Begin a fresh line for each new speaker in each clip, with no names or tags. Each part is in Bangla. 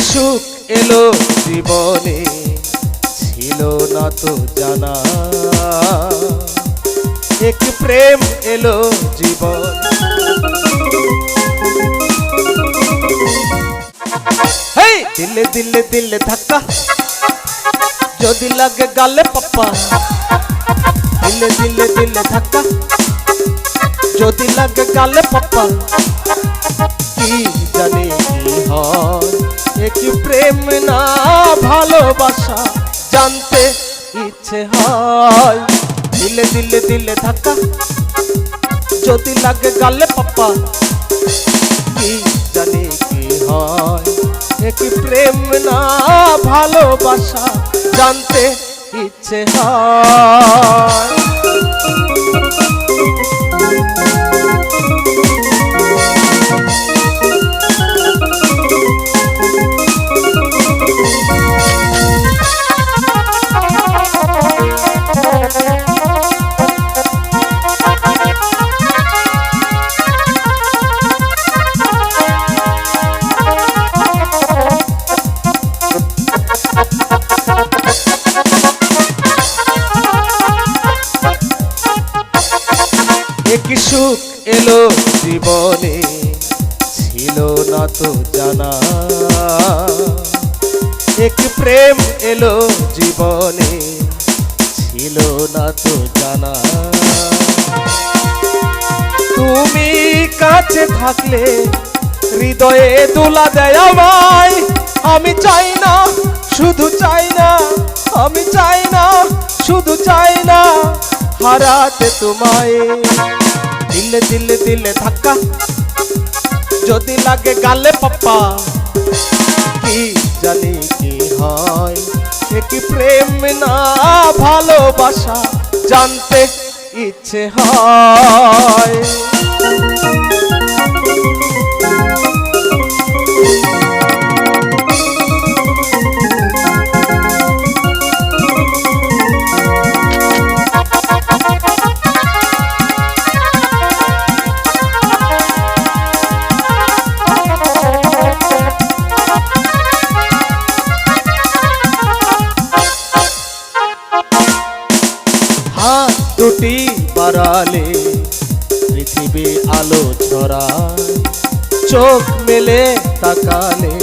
সুখ এলো জীবনে, ছিল না তো জানা। এক প্রেম এলো জীবন। দিলে দিলে দিলে ধাক্কা। যদি লাগে গালে পাপ্পা। দিলে দিলে দিলে ধাক্কা। যদি লাগে গালে পাপ্পা। কি জানি কি হয়? একই প্রেম না ভালোবাসা? জানতে ইচ্ছে হয়। দিলে দিলে দিলে ধাক্কা। যদি লাগে গালে পাপ্পা কি জানি কি হয়। একই প্রেম না ভালোবাসা? জানতে ইচ্ছে হয়। সুখ এলো জীবনে, ছিল না তো জানা। এক প্রেম এলো জীবনে, ছিল না তো জানা। তুমি কাছে থাকলে হৃদয়ে দোলা দেয় আমায়। আমি চাই না, শুধু চাই না, আমি চাই না, শুধু চাই না, হারাতে তোমায়। দিলে দিলে দিলে ধাক্কা যদি লাগে গালে পাপ্পা কি জানি কি হয় কি প্রেম না ভালোবাসা জানতে ইচ্ছে হয় হাত দুটি বাড়ালে পৃথিবী আলো ছড়ায়। চোখ মেলে তাকালে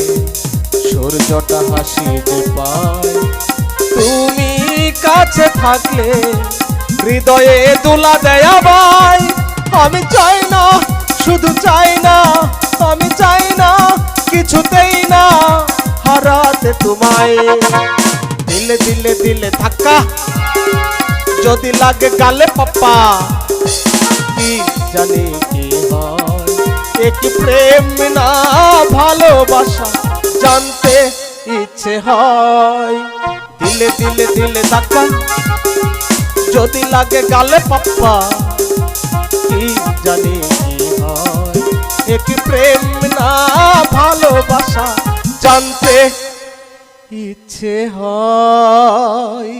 সূর্যটা হাসি যে পায় তুমি কাছে থাকলে হৃদয়ে দোলা দেয় আমায়। আমি চাই না, শুধু চাই না, আমি চাই না, কিছুতেই না হারাতে তোমায়। দিলে দিলে দিলে ধাক্কা। যদি লাগে গালে পাপ্পা কি জানি কি হয় এক প্রেম না ভালোবাসা, জানতে ইচ্ছে হয়। দিলে দিলে দিলে ধাক্কা যদি লাগে গালে পাপ্পা কি জানি কি হয় এক প্রেম না ভালোবাসা, জানতে ইচ্ছে হয়।